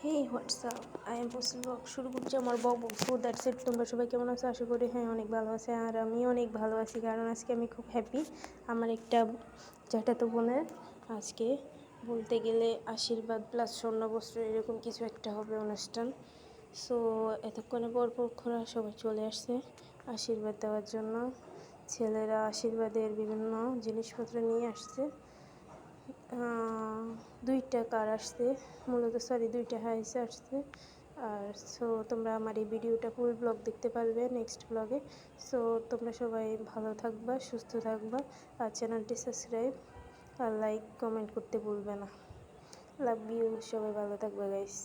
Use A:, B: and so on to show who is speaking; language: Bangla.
A: হে হোয়াটসঅ্যাপ পসিল ব্লগ শুরু করছি আমার বক সো দ্যাটস ইট তোমরা সবাই কেমন আছো? আশা করি হ্যাঁ অনেক ভালো আছে আর আমি অনেক ভালো আছি কারণ আজকে আমি খুব হ্যাপি আমার একটা জ্যাঠাতো বোনের আজকে বলতে গেলে আশীর্বাদ প্লাস স্বর্ণবস্ত্র এরকম কিছু একটা হবে অনুষ্ঠান। সো এতক্ষণে পরপক্ষরা সবাই চলে আসছে আশীর্বাদ দেওয়ার জন্য। ছেলেরা আশীর্বাদের বিভিন্ন জিনিসপত্র নিয়ে আসছে। দুইটা কার আসছে, মূলত সরি দুইটা হাইস আসছে। আর সো তোমরা আমার এই ভিডিওটা ফুল ব্লগ দেখতে পারবে নেক্সট ব্লগে সো তোমরা সবাই ভালো থাকবা, সুস্থ থাকবা, আর চ্যানেলটি সাবস্ক্রাইব আর লাইক কমেন্ট করতে ভুলবে না। লাভ ইউ সবাই ভালো থাকবে গাইস